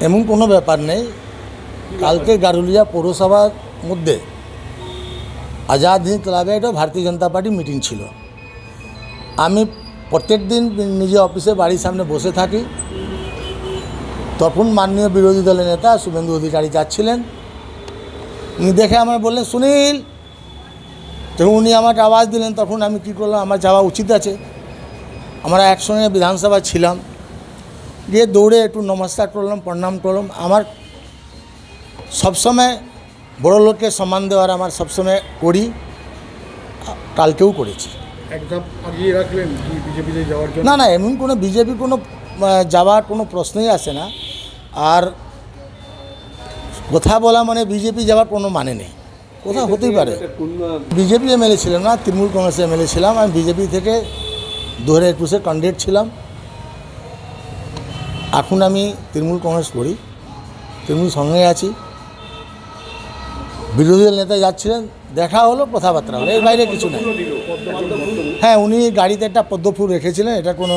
এমন কোনো ব্যাপার নেই। কালকে গারুলিয়া পৌরসভার মধ্যে আজাদ হিন্দ ক্লাবে একটা ভারতীয় জনতা পার্টি মিটিং ছিল। আমি প্রত্যেক দিন নিজে অফিসে বাড়ির সামনে বসে থাকি। তখন মাননীয় বিরোধী দলের নেতা শুভেন্দু অধিকারী যাচ্ছিলেন। উনি দেখে আমার বললেন, সুনীল! যখন উনি আমাকে আওয়াজ দিলেন। তখন আমি কী করলাম, আমার যাওয়া উচিত আছে। আমরা একসঙ্গে বিধানসভা ছিলাম। গিয়ে দৌড়ে একটু নমস্কার করলাম প্রণাম করলাম। আমার সবসময় বড় লোককে সম্মান দেওয়ার আমার সবসময় করি কালকেও করেছি। না না এমন কোনো বিজেপি কোনো যাওয়ার কোনো প্রশ্নই আসে না। আর কথা বলা মানে বিজেপি যাওয়ার কোনো মানে নেই। কোথাও হতেই পারে। বিজেপি এমএলএ ছিলাম না তৃণমূল কংগ্রেসের এমএলএ ছিলাম। আমি বিজেপি থেকে দু হাজার একুশে ক্যান্ডিডেট ছিলাম। এখন আমি তৃণমূল কংগ্রেস করি। তৃণমূল সঙ্গে আছি। বিরোধী দল নেতা যাচ্ছিলেন দেখা হলো কথাবার্তা হলো। এর বাইরে কিছু নেই। হ্যাঁ উনি গাড়িতে একটা পদ্মফুল রেখেছিলেন। এটা কোনো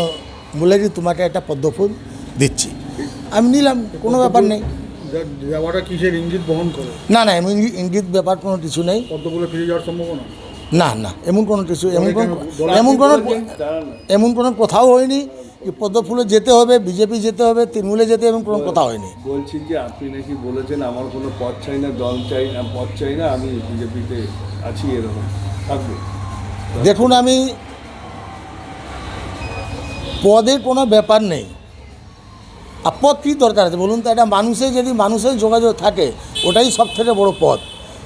বলে যে তোমাকে একটা পদ্মফুল দিচ্ছি? আমি নিলাম কোনো ব্যাপার নেই। যাওয়াটা কিসের ইঙ্গিত বহন করে? না না এমন ইঙ্গিত ব্যাপার কোনো কিছু নেই। পদ্মপুলে ফিরে যাওয়ার সম্ভাবনা? না না এমন কোনো কিছু এমন কোনো এমন কোনো এমন কোনো কথাও হয়নি। পদ্মফুলে যেতে হবে বিজেপি যেতে হবে তৃণমূলে যেতে এমন কোনো কথা হয়নি। বলছি যে আপনি নাকি বলেছেন আমার কোনো পথ চাই না দল চাই না পদ চাই না আমি বিজেপিতে আছি এরকম। থাকব। দেখুন আমি পদের কোনো ব্যাপার নেই। আর পদ কী দরকার আছে? বলুন তো এটা মানুষের যদি মানুষের যোগাযোগ থাকে ওটাই সব থেকে বড় পদ।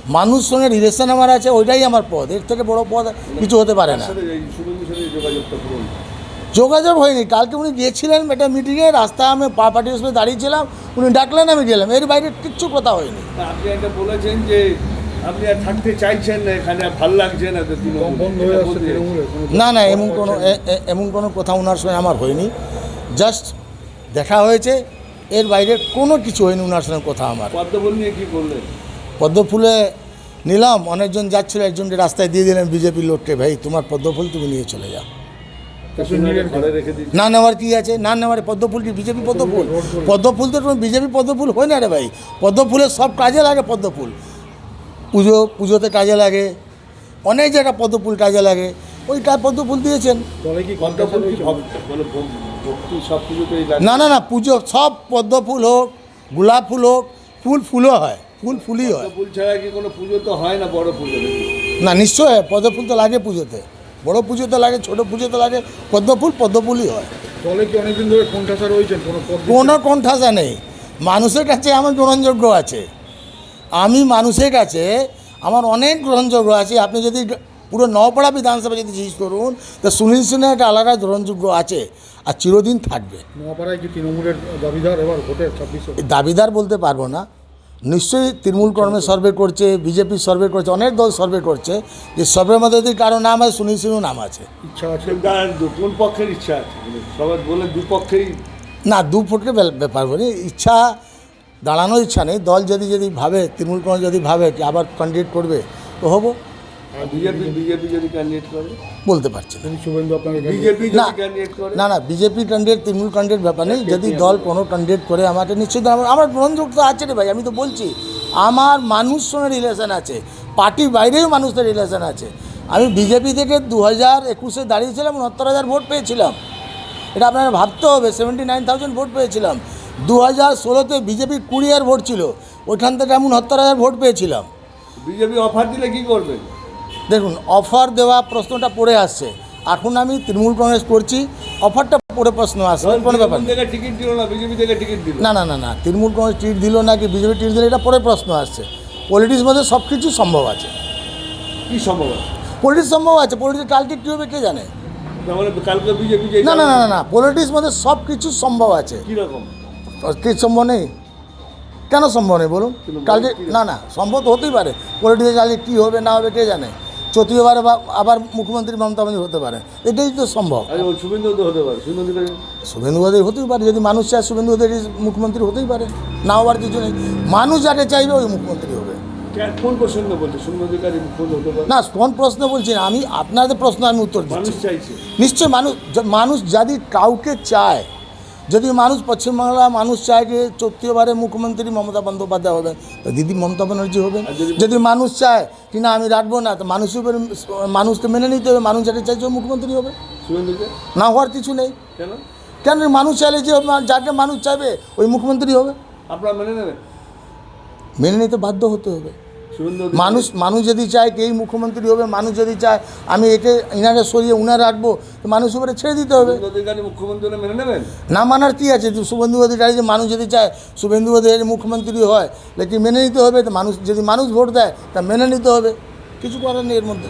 মানুষ সঙ্গে রিলেশন আমার আছে ওইটাই আমার পদ। এর থেকে বড় পদ কিছু হতে পারে না। যোগাযোগ হয়নি। কালকে উনি গিয়েছিলেন একটা মিটিংয়ে রাস্তায় আমি পা পার্টি অফিসে দাঁড়িয়েছিলাম উনি ডাকলেন আমি গেলাম। এর বাইরে কিচ্ছু কথা হয়নি। না, আপনি একটা বলেছেন যে আপনি আর থাকতে চাইছেন না এখানে ভালো লাগছে না না না এমন কোনো এমন কোনো কথা ওনার সঙ্গে আমার হয়নি। জাস্ট দেখা হয়েছে এর বাইরে কোনো কিছু হয়নি ওনার সঙ্গে কথা আমার। পদ্মফুল নিয়ে কী করলেন পদ্মফুলে নিলাম অনেকজন যাচ্ছিল একজনকে রাস্তায় দিয়ে দিলেন বিজেপির লোককে ভাই তোমার পদ্মফুল তুমি নিয়ে চলে যাও। না নেওয়ার কি আছে? না নেওয়ার পদ্মফুল কি? বিজেপি পদ্মফুল? পদ্মফুল তো বিজেপি পদ্মফুল হয় না রে ভাই। পদ্মফুলের সব কাজে লাগে পদ্মফুল। পুজো পুজোতে কাজে লাগে। অনেক জায়গায় পদ্মফুল কাজে লাগে। ওই কাজ পদ্মফুল দিয়েছেন। মানে না না না পুজো সব পদ্মফুল হোক গোলাপ ফুল হোক ফুল ফুলও হয়। ফুল ফুলই হয়। পদ্মফুল ছাড়া কি কোনো পুজো তো হয় না বড় পুজো? না নিশ্চয় পদ্মফুল তো লাগে পুজোতে। বড় পুজোতে লাগে ছোট পুজোতে লাগে পদ্মফুল পদ্মফুলই হয়। দলে কি অনেকদিন ধরে কোণঠাসা রয়েছেন? কোনো কণ্ঠাসা নেই। মানুষের কাছে আমার গ্রহণযোগ্য আছে। আমি মানুষের কাছে আমার অনেক গ্রহণযোগ্য আছে। আপনি যদি পুরো নওপাড়া বিধানসভা যদি জিজ্ঞেস করুন তা সুনীল সিনহা একটা আলাদা গ্রহণযোগ্য আছে আর চিরদিন থাকবে। নোয়াপাড়ায় কি তৃণমূলের দাবিদার এবার ভোটের দাবিদার বলতে পারব না। নিশ্চয়ই তৃণমূল কর্মে সার্ভে করছে বিজেপি সার্ভে করছে অনেক দল সার্ভে করছে যে সবের মধ্যে যদি কারও নাম আছে শুনি সিনহ নাম আছে। ইচ্ছা আছে? কোন পক্ষের ইচ্ছা আছে। সবাই বলে দুপক্ষেই না দু ফুটকে ব্যাপার বলি ইচ্ছা দাঁড়ানোর ইচ্ছা নেই। দল যদি যদি ভাবে তৃণমূল কংগ্রেস যদি ভাবে যে আবার কন্ডিডেট করবে তো হব। বিজেপি বিজেপি যদি ক্যান্ডিডেট করে? বলতে পারছি না। বিজেপি না যদি ক্যান্ডিডেট করে? না না বিজেপি ক্যান্ডিডেট তৃণমূল ক্যান্ডিডেট ব্যাপার নেই। যদি দল কোনো ক্যান্ডিডেট করে আমাকে নিশ্চিত আমার আমার তো আছে রে ভাই আমি তো বলছি। আমার মানুষ সঙ্গে রিলেশন আছে পার্টির বাইরেও মানুষের রিলেশন আছে। আমি বিজেপি থেকে দু হাজার একুশে দাঁড়িয়েছিলাম উনত্তর হাজার ভোট পেয়েছিলাম। এটা আপনারা ভাবতে হবে সেভেন্টি নাইন থাউজেন্ড ভোট পেয়েছিলাম। দু হাজার ষোলোতে বিজেপির কুড়ি হাজার ভোট ছিল ওইখান থেকে আমি উনত্তর হাজার ভোট পেয়েছিলাম। বিজেপি অফার দিলে কী করবেন দেখুন অফার দেওয়া প্রশ্নটা পড়ে আসছে। এখন আমি তৃণমূল কংগ্রেস করছি অফারটা পড়ে প্রশ্ন আসবে কোনো ব্যাপার টিকিট দিল না বিজেপি থেকে টিকিট দিল। না না না না তৃণমূল কংগ্রেস টিট দিল নাকি বিজেপি টিট দিল এটা পরে প্রশ্ন আসছে। পলিটিক্স মধ্যে সব কিছু সম্ভব আছে। কি সম্ভব আছে? পলিটিক্স সম্ভব আছে পলিটিক্স কালকে কী হবে কে জানে? না না না না না পলিটিক্স মধ্যে সব কিছু সম্ভব আছে। কীরকম কি সম্ভব নেই? কেন সম্ভব নেই বলুন? কালকে না না সম্ভব তো হতেই পারে। পলিটিক্সে কালকে কী হবে না হবে কে জানে? চতুর্থবার আবার মুখ্যমন্ত্রী মমতা বন্দ্যোপাধ্যায় হতে পারে। এটাই তো সম্ভব। শুভেন্দু তো হতে পারে। শুভেন্দু অধিকারী হতেই পারে। যদি মানুষ চায় শুভেন্দু অধিকারী মুখ্যমন্ত্রী হতেই পারে। না হওয়ার কিছু নেই। মানুষ যাকে চাইবে ওই মুখ্যমন্ত্রী হবে। কোন প্রসঙ্গ বলছে? অধিকারী হতে পারে? না কোন প্রশ্ন বলছি আমি আপনাদের প্রশ্ন আমি উত্তর দিচ্ছি। নিশ্চয় মানুষ মানুষ যদি কাউকে চায় যদি মানুষ পশ্চিমবাংলা মানুষ চায় যে চতুর্থবারে মুখ্যমন্ত্রী মমতা বন্দ্যোপাধ্যায় হবেন তো দিদি মমতা ব্যানার্জি হবেন। যদি- মানুষ চায় কি না আমি রাখব না তো মানুষ উপরে মানুষকে মেনে নিতে হবে মানুষ যেটা চাইছে মুখ্যমন্ত্রী হবে। না হওয়ার কিছু নেই। কেন? কেন মানুষ চাইলে যে যাকে মানুষ চাইবে ওই মুখ্যমন্ত্রী হবে। আপনারা মেনে নেবেন? মেনে নিতে বাধ্য হতে হবে। মানুষ মানুষ যদি চায় কেই এই মুখ্যমন্ত্রী হবে মানুষ যদি চায় আমি একে ইনারে সরিয়ে উনারে রাখব তো মানুষ উপরে ছেড়ে দিতে হবে। মুখ্যমন্ত্রী মেনে নেবেন? না মানার কী আছে? শুভেন্দু অধিকারী যে মানুষ যদি চায় শুভেন্দু অধিকারী মুখ্যমন্ত্রী হয় লেকিন মেনে নিতে হবে? তো মানুষ যদি মানুষ ভোট দেয় তা মেনে নিতে হবে। কিছু করার নেই এর মধ্যে।